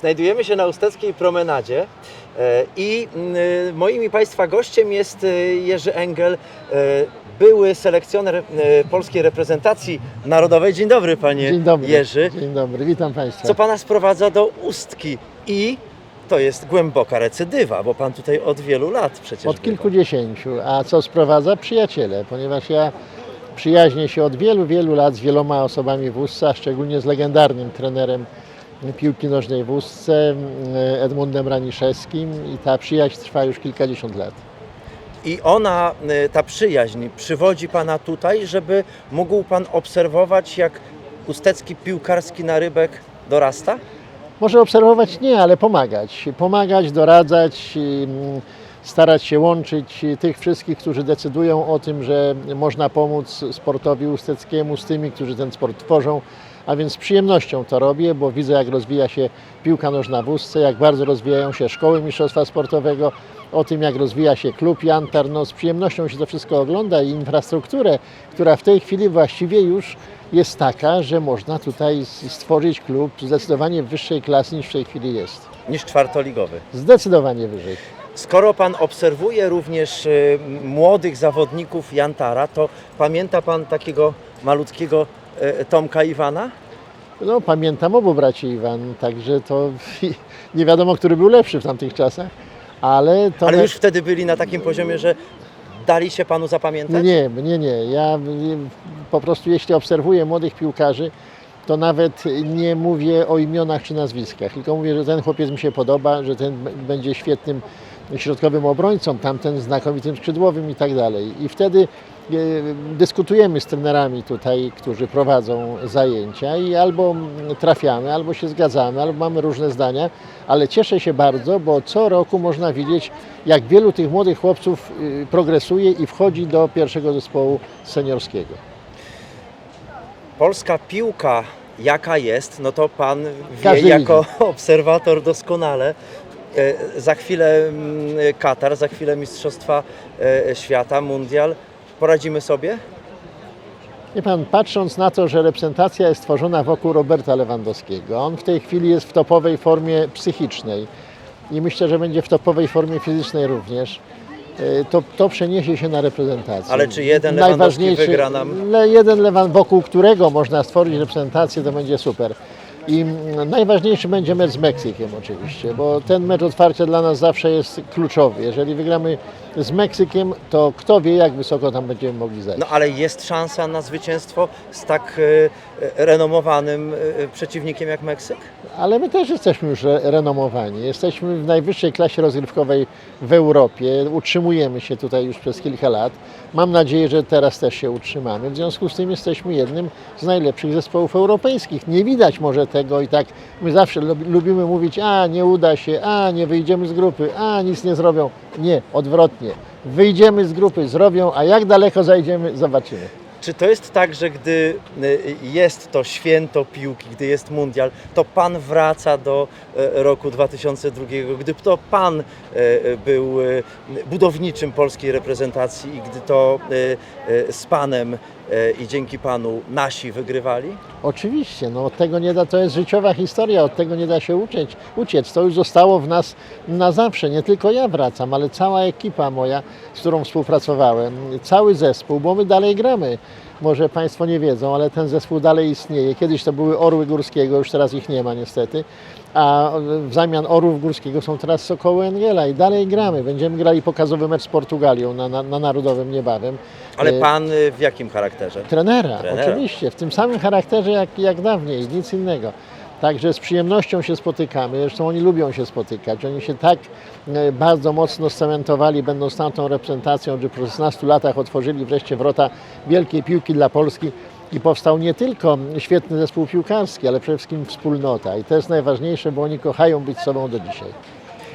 Znajdujemy się na Usteckiej Promenadzie e, i mm, moim i Państwa gościem jest e, Jerzy Engel, e, były selekcjoner e, polskiej reprezentacji narodowej. Dzień dobry Panie Dzień dobry. Jerzy. Dzień dobry, witam Państwa. Co Pana sprowadza do Ustki i to jest głęboka recydywa, bo Pan tutaj od wielu lat przecież Od bywa. kilkudziesięciu. A co sprowadza? Przyjaciele, ponieważ ja przyjaźnię się od wielu, wielu lat z wieloma osobami w Ustce, szczególnie z legendarnym trenerem piłki nożnej w Ustce, Edmundem Raniszewskim i ta przyjaźń trwa już kilkadziesiąt lat. I ona, y, ta przyjaźń, przywodzi Pana tutaj, żeby mógł Pan obserwować, jak ustecki piłkarski narybek dorasta? Może obserwować nie, ale pomagać. Pomagać, doradzać, mm, starać się łączyć tych wszystkich, którzy decydują o tym, że można pomóc sportowi usteckiemu z tymi, którzy ten sport tworzą. A więc z przyjemnością to robię, bo widzę, jak rozwija się piłka nożna w Ustce, jak bardzo rozwijają się szkoły mistrzostwa sportowego, o tym, jak rozwija się klub Jantar. No, z przyjemnością się to wszystko ogląda i infrastrukturę, która w tej chwili właściwie już jest taka, że można tutaj stworzyć klub zdecydowanie wyższej klasy niż w tej chwili jest. Niż czwartoligowy. Zdecydowanie wyżej. Skoro Pan obserwuje również y, młodych zawodników Jantara, to pamięta Pan takiego malutkiego Tomka Iwana? No, pamiętam obu braci Iwan, także to nie wiadomo, który był lepszy w tamtych czasach, ale to. Ale już wtedy byli na takim poziomie, że dali się Panu zapamiętać? Nie, nie, nie. Ja po prostu jeśli obserwuję młodych piłkarzy, to nawet nie mówię o imionach czy nazwiskach, tylko mówię, że ten chłopiec mi się podoba, że ten będzie świetnym środkowym obrońcą, tamten znakomitym skrzydłowym i tak dalej. I wtedy e, dyskutujemy z trenerami tutaj, którzy prowadzą zajęcia i albo trafiamy, albo się zgadzamy, albo mamy różne zdania, ale cieszę się bardzo, bo co roku można widzieć, jak wielu tych młodych chłopców y, progresuje i wchodzi do pierwszego zespołu seniorskiego. Polska piłka jaka jest, no to Pan wie Każdy jako obserwator doskonale. E, Za chwilę mm, Katar, za chwilę Mistrzostwa e, Świata, Mundial. Poradzimy sobie? Wie pan, patrząc na to, że reprezentacja jest tworzona wokół Roberta Lewandowskiego, on w tej chwili jest w topowej formie psychicznej i myślę, że będzie w topowej formie fizycznej również, e, to, to przeniesie się na reprezentację. Ale czy jeden Lewandowski wygra nam? Le, jeden Lewan, wokół którego można stworzyć reprezentację, to będzie super. I najważniejszy będzie mecz z Meksykiem oczywiście, bo ten mecz otwarcia dla nas zawsze jest kluczowy. Jeżeli wygramy z Meksykiem, to kto wie, jak wysoko tam będziemy mogli zejść. No ale jest szansa na zwycięstwo z tak e, e, renomowanym e, przeciwnikiem jak Meksyk? Ale my też jesteśmy już re- renomowani. Jesteśmy w najwyższej klasie rozgrywkowej w Europie. Utrzymujemy się tutaj już przez kilka lat. Mam nadzieję, że teraz też się utrzymamy. W związku z tym jesteśmy jednym z najlepszych zespołów europejskich. Nie widać może tego i tak my zawsze lub- lubimy mówić, a nie uda się, a nie wyjdziemy z grupy, a nic nie zrobią. Nie, odwrotnie. Wyjdziemy z grupy, zrobią, a jak daleko zajdziemy, zobaczymy. Czy to jest tak, że gdy y, jest to święto piłki, gdy jest mundial, to Pan wraca do e, roku 2002, gdy to Pan e, był budowniczym polskiej reprezentacji i gdy to z Panem i dzięki Panu nasi wygrywali? Oczywiście, no od tego nie da, to jest życiowa historia, od tego nie da się uciec, uciec. To już zostało w nas na zawsze. Nie tylko ja wracam, ale cała ekipa moja, z którą współpracowałem, cały zespół, bo my dalej gramy. Może Państwo nie wiedzą, ale ten zespół dalej istnieje. Kiedyś to były Orły Górskiego, już teraz ich nie ma niestety. A w zamian Orłów Górskiego są teraz Sokoły Engela i dalej gramy. Będziemy grali pokazowy mecz z Portugalią na, na, na Narodowym niebawem. Ale E, Pan y, w jakim charakterze? Trenera, Trenera. oczywiście, w tym samym charakterze jak, jak dawniej, nic innego. Także z przyjemnością się spotykamy, zresztą oni lubią się spotykać. Oni się tak e, bardzo mocno scementowali, będąc tamtą reprezentacją, że po 16 latach otworzyli wreszcie wrota wielkiej piłki dla Polski i powstał nie tylko świetny zespół piłkarski, ale przede wszystkim wspólnota. I to jest najważniejsze, bo oni kochają być sobą do dzisiaj.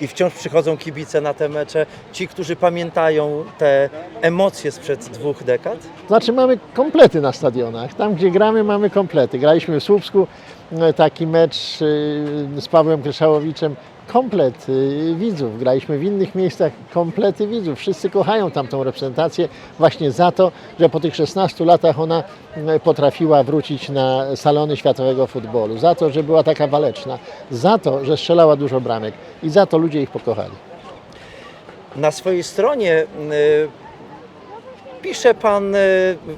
I wciąż przychodzą kibice na te mecze, ci, którzy pamiętają te emocje sprzed dwóch dekad? Znaczy mamy komplety na stadionach. Tam gdzie gramy mamy komplety. Graliśmy w Słupsku e, taki mecz e, z Pawłem Kryszałowiczem. Komplet y, widzów. Graliśmy w innych miejscach, komplety widzów. Wszyscy kochają tamtą reprezentację właśnie za to, że po tych 16 latach ona potrafiła wrócić na salony światowego futbolu. Za to, że była taka waleczna. Za to, że strzelała dużo bramek. I za to ludzie ich pokochali. Na swojej stronie y, pisze Pan y,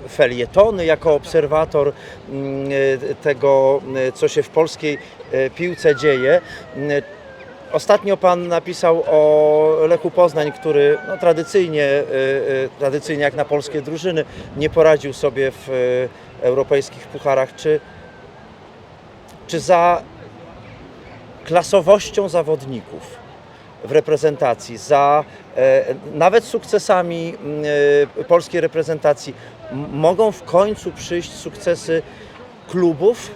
felietony jako obserwator tego, co się w polskiej piłce dzieje. Ostatnio Pan napisał o Lechu Poznań, który no, tradycyjnie, y, y, tradycyjnie jak na polskie drużyny nie poradził sobie w y, europejskich pucharach. Czy, czy za klasowością zawodników w reprezentacji, za e, nawet sukcesami m, e, polskiej reprezentacji mogą w końcu przyjść sukcesy klubów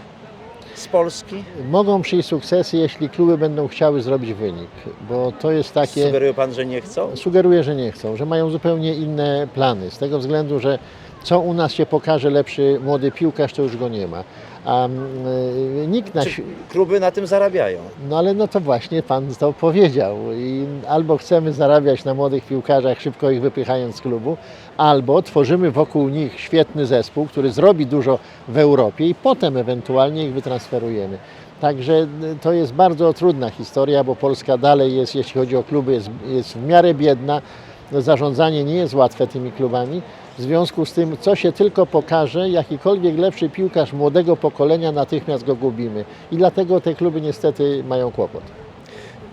z Polski? Mogą przyjść sukcesy, jeśli kluby będą chciały zrobić wynik, bo to jest takie... Sugeruje Pan, że nie chcą? Sugeruję, że nie chcą, że mają zupełnie inne plany. Z tego względu, że co u nas się pokaże lepszy młody piłkarz, to już go nie ma. A mm, nikt na Czy kluby na tym zarabiają? No ale no to właśnie pan to powiedział. I albo chcemy zarabiać na młodych piłkarzach, szybko ich wypychając z klubu, albo tworzymy wokół nich świetny zespół, który zrobi dużo w Europie i potem ewentualnie ich wytransferujemy. Także y, to jest bardzo trudna historia, bo Polska dalej jest, jeśli chodzi o kluby, jest, jest w miarę biedna. No, Zarządzanie nie jest łatwe tymi klubami. W związku z tym, co się tylko pokaże, jakikolwiek lepszy piłkarz młodego pokolenia, natychmiast go gubimy. I dlatego te kluby niestety mają kłopot.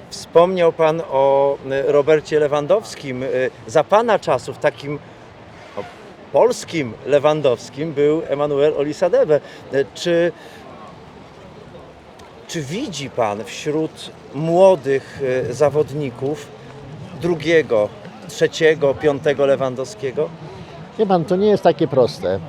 Wspomniał Pan o e, Robercie Lewandowskim. E, Za Pana czasów takim no, polskim Lewandowskim był Emanuel Olisadebe. E, Czy, czy widzi Pan wśród młodych zawodników drugiego, trzeciego, piątego Lewandowskiego? Wie pan, to nie jest takie proste,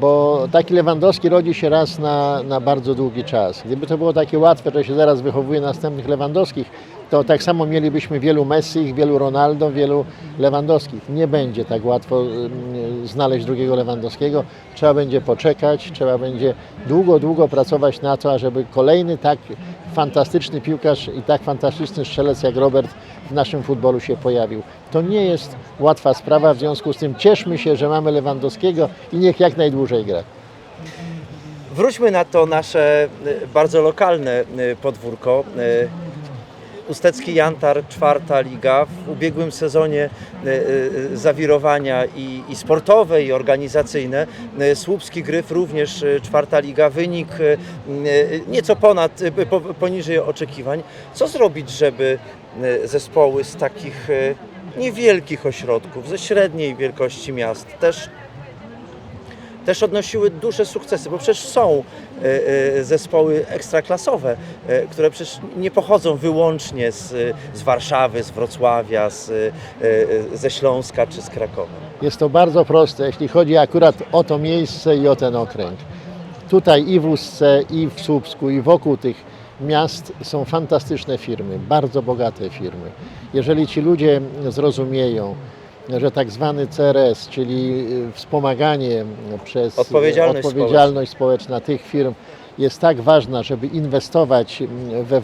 bo taki Lewandowski rodzi się raz na, na bardzo długi czas. Gdyby to było takie łatwe, że się zaraz wychowuje następnych Lewandowskich, to tak samo mielibyśmy wielu Messi, wielu Ronaldo, wielu Lewandowskich. Nie będzie tak łatwo znaleźć drugiego Lewandowskiego. Trzeba będzie poczekać, trzeba będzie długo, długo pracować na to, ażeby kolejny tak fantastyczny piłkarz i tak fantastyczny strzelec jak Robert w naszym futbolu się pojawił. To nie jest łatwa sprawa, w związku z tym cieszmy się, że mamy Lewandowskiego i niech jak najdłużej gra. Wróćmy na to nasze e, bardzo lokalne e, podwórko. Ustecki Jantar, czwarta liga. W ubiegłym sezonie e, e, zawirowania i, i sportowe, i organizacyjne. E, Słupski Gryf również czwarta liga. Wynik nieco ponad, po- poniżej oczekiwań. Co zrobić, żeby zespoły z takich niewielkich ośrodków, ze średniej wielkości miast też też odnosiły duże sukcesy, bo przecież są e, e, zespoły ekstraklasowe, e, które przecież nie pochodzą wyłącznie z, z Warszawy, z Wrocławia, z, ze Śląska czy z Krakowa. Jest to bardzo proste, jeśli chodzi akurat o to miejsce i o ten okręg. Tutaj i w Ustce, i w Słupsku, i wokół tych miast są fantastyczne firmy, bardzo bogate firmy. Jeżeli ci ludzie zrozumieją, że tak zwany CRS, czyli y, wspomaganie przez Odpowiedzialność odpowiedzialność społeczna tych firm jest tak ważna, żeby inwestować we,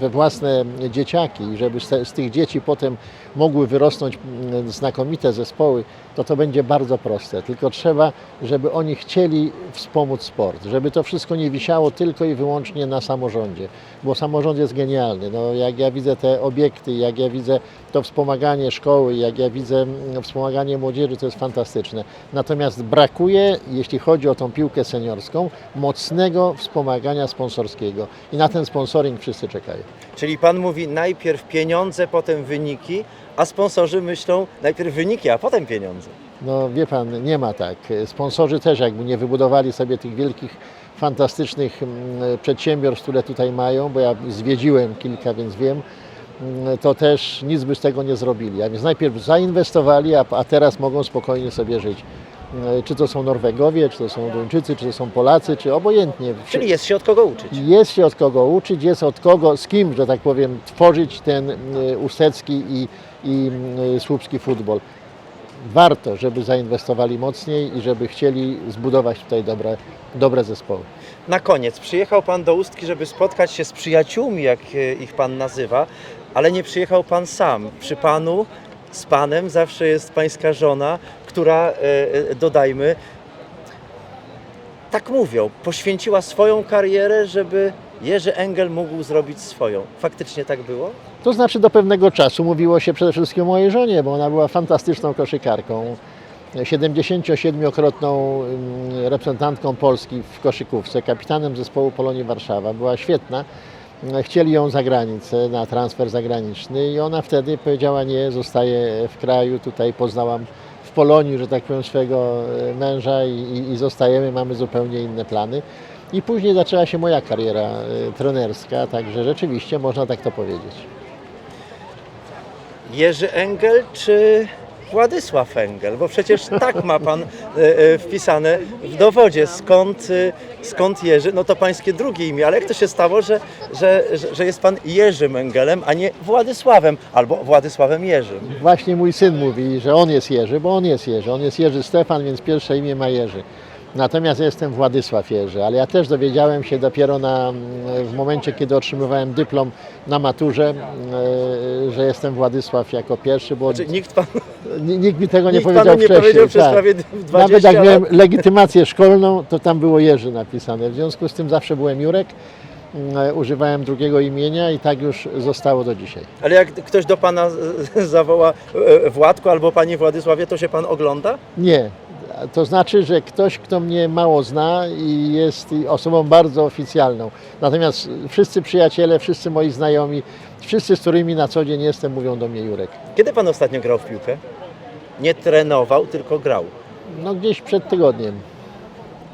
we własne dzieciaki i żeby z, z tych dzieci potem mogły wyrosnąć mm, znakomite zespoły, to to będzie bardzo proste. Tylko trzeba, żeby oni chcieli wspomóc sport, żeby to wszystko nie wisiało tylko i wyłącznie na samorządzie, bo samorząd jest genialny. No, jak ja widzę te obiekty, jak ja widzę to wspomaganie szkoły, jak ja widzę mm, wspomaganie młodzieży, to jest fantastyczne. Natomiast brakuje, jeśli chodzi o tą piłkę seniorską, mocnego wspomagania sponsorskiego. I na ten sponsoring wszyscy czekają. Czyli Pan mówi najpierw pieniądze, potem wyniki, a sponsorzy myślą najpierw wyniki, a potem pieniądze. No wie pan, nie ma tak. Sponsorzy też jakby nie wybudowali sobie tych wielkich, fantastycznych mm, przedsiębiorstw, które tutaj mają, bo ja zwiedziłem kilka, więc wiem, mm, to też nic by z tego nie zrobili. A więc najpierw zainwestowali, a, a teraz mogą spokojnie sobie żyć. Mm, Czy to są Norwegowie, czy to są Duńczycy, czy to są Polacy, czy obojętnie. Czyli jest się od kogo uczyć. Jest się od kogo uczyć, jest od kogo, z kim, że tak powiem, tworzyć ten y, ustecki i, i y, słupski futbol. warto, żeby zainwestowali mocniej i żeby chcieli zbudować tutaj dobre, dobre zespoły. Na koniec, przyjechał Pan do Ustki, żeby spotkać się z przyjaciółmi, jak e, ich Pan nazywa, ale nie przyjechał Pan sam. Przy Panu, z Panem zawsze jest Pańska żona, która, e, e, dodajmy, tak mówią, poświęciła swoją karierę, żeby Jerzy Engel mógł zrobić swoją. Faktycznie tak było? To znaczy do pewnego czasu mówiło się przede wszystkim o mojej żonie, bo ona była fantastyczną koszykarką. 77-krotną mm, reprezentantką Polski w koszykówce, kapitanem zespołu Polonii Warszawa. Była świetna. Chcieli ją za granicę, na transfer zagraniczny i ona wtedy powiedziała nie, zostaje w kraju. Tutaj poznałam Polonii, że tak powiem, swojego e, męża i, i, zostajemy, mamy zupełnie inne plany. I później zaczęła się moja kariera e, trenerska, także rzeczywiście można tak to powiedzieć. Jerzy Engel czy Władysław Engel? Bo przecież tak ma pan e, e, wpisane w dowodzie. Skąd, e, skąd Jerzy? No to pańskie drugie imię, ale jak to się stało, że, że, że, jest pan Jerzym Engelem, a nie Władysławem albo Władysławem Jerzym? Właśnie mój syn mówi, że on jest Jerzy, bo on jest Jerzy. On jest Jerzy Stefan, więc pierwsze imię ma Jerzy. Natomiast jestem Władysław Jerzy, ale ja też dowiedziałem się dopiero na, w momencie, kiedy otrzymywałem dyplom na maturze, e, że jestem Władysław jako pierwszy, bo Znaczy, nikt pan, ni- nikt mi tego nie nikt powiedział panu nie wcześniej. powiedział przez tak. prawie 20 Nawet jak lat. miałem legitymację szkolną, to tam było Jerzy napisane. W związku z tym zawsze byłem Jurek, e, używałem drugiego imienia i tak już zostało do dzisiaj. Ale jak ktoś do pana zawoła e, Władku albo panie Władysławie, to się pan ogląda? Nie. To znaczy, że ktoś, kto mnie mało zna i jest osobą bardzo oficjalną. Natomiast wszyscy przyjaciele, wszyscy moi znajomi, wszyscy, z którymi na co dzień jestem, mówią do mnie Jurek. Kiedy pan ostatnio grał w piłkę? Nie trenował, tylko grał. No gdzieś przed tygodniem.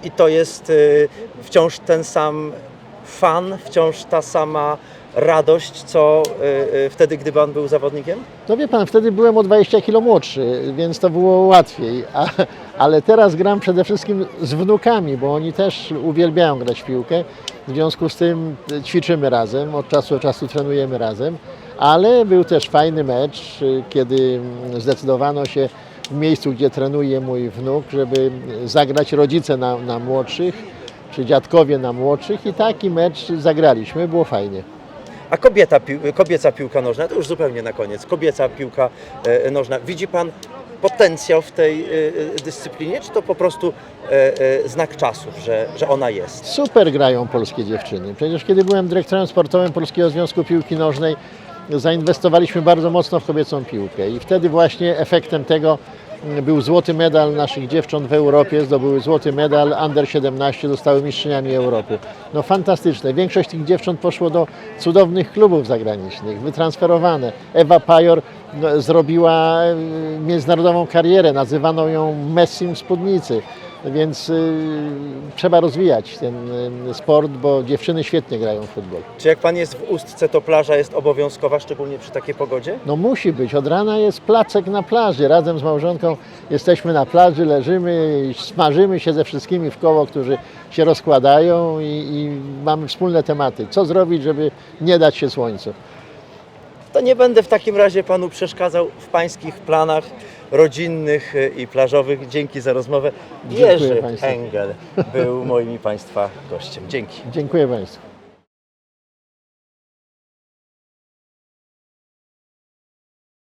I to jest y, wciąż ten sam fan, wciąż ta sama radość, co y, y, wtedy, gdy pan był zawodnikiem? No wie pan, wtedy byłem o 20 kilo młodszy, więc to było łatwiej. A, ale teraz gram przede wszystkim z wnukami, bo oni też uwielbiają grać w piłkę. W związku z tym ćwiczymy razem, od czasu do czasu trenujemy razem. Ale był też fajny mecz, kiedy zdecydowano się w miejscu, gdzie trenuje mój wnuk, żeby zagrać rodzice na, na młodszych, czy dziadkowie na młodszych i taki mecz zagraliśmy, było fajnie. A kobieta, kobieca piłka nożna, to już zupełnie na koniec, kobieca piłka e, nożna. Widzi pan potencjał w tej e, e, dyscyplinie, czy to po prostu znak czasów, że, że ona jest? Super grają polskie dziewczyny. Przecież kiedy byłem dyrektorem sportowym Polskiego Związku Piłki Nożnej, zainwestowaliśmy bardzo mocno w kobiecą piłkę i wtedy właśnie efektem tego był złoty medal naszych dziewcząt w Europie, zdobyły złoty medal, under 17 zostały mistrzyniami Europy. No fantastyczne. Większość tych dziewcząt poszło do cudownych klubów zagranicznych, wytransferowane. Ewa Pajor no, zrobiła y, międzynarodową karierę, nazywano ją Messim spódnicy. Więc y, trzeba rozwijać ten y, sport, bo dziewczyny świetnie grają w futbol. Czy jak pan jest w Ustce, to plaża jest obowiązkowa, szczególnie przy takiej pogodzie? No musi być. Od rana jest placek na plaży. Razem z małżonką jesteśmy na plaży, leżymy, smażymy się ze wszystkimi w koło, którzy się rozkładają i, i mamy wspólne tematy. Co zrobić, żeby nie dać się słońcu? To nie będę w takim razie panu przeszkadzał w pańskich planach rodzinnych e, i plażowych. Dzięki za rozmowę. Dziękuję Jerzy państwu. Engel był moim i państwa gościem. Dzięki. Dziękuję Państwu.